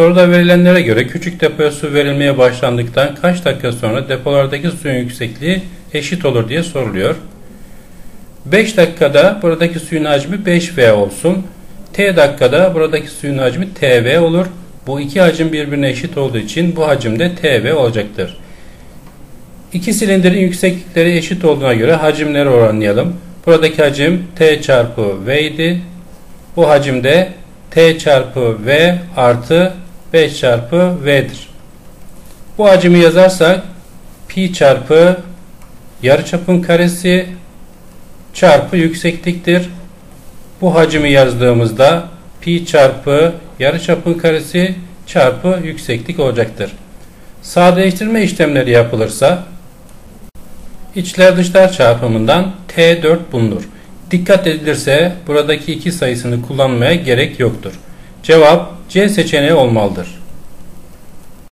Soruda verilenlere göre küçük depoya su verilmeye başlandıktan kaç dakika sonra depolardaki suyun yüksekliği eşit olur diye soruluyor. 5 dakikada buradaki suyun hacmi 5V olsun. T dakikada buradaki suyun hacmi TV olur. Bu iki hacim birbirine eşit olduğu için bu hacim de TV olacaktır. İki silindirin yükseklikleri eşit olduğuna göre hacimleri oranlayalım. Buradaki hacim T çarpı V idi. Bu hacim de T çarpı V artı 5 çarpı V'dir. Bu hacimi yazarsak pi çarpı yarıçapın karesi çarpı yüksekliktir. Bu hacimi yazdığımızda pi çarpı yarıçapın karesi çarpı yükseklik olacaktır. Sadeleştirme işlemleri yapılırsa içler dışlar çarpımından T4 bulunur. Dikkat edilirse buradaki iki sayısını kullanmaya gerek yoktur. Cevap C seçeneği olmalıdır.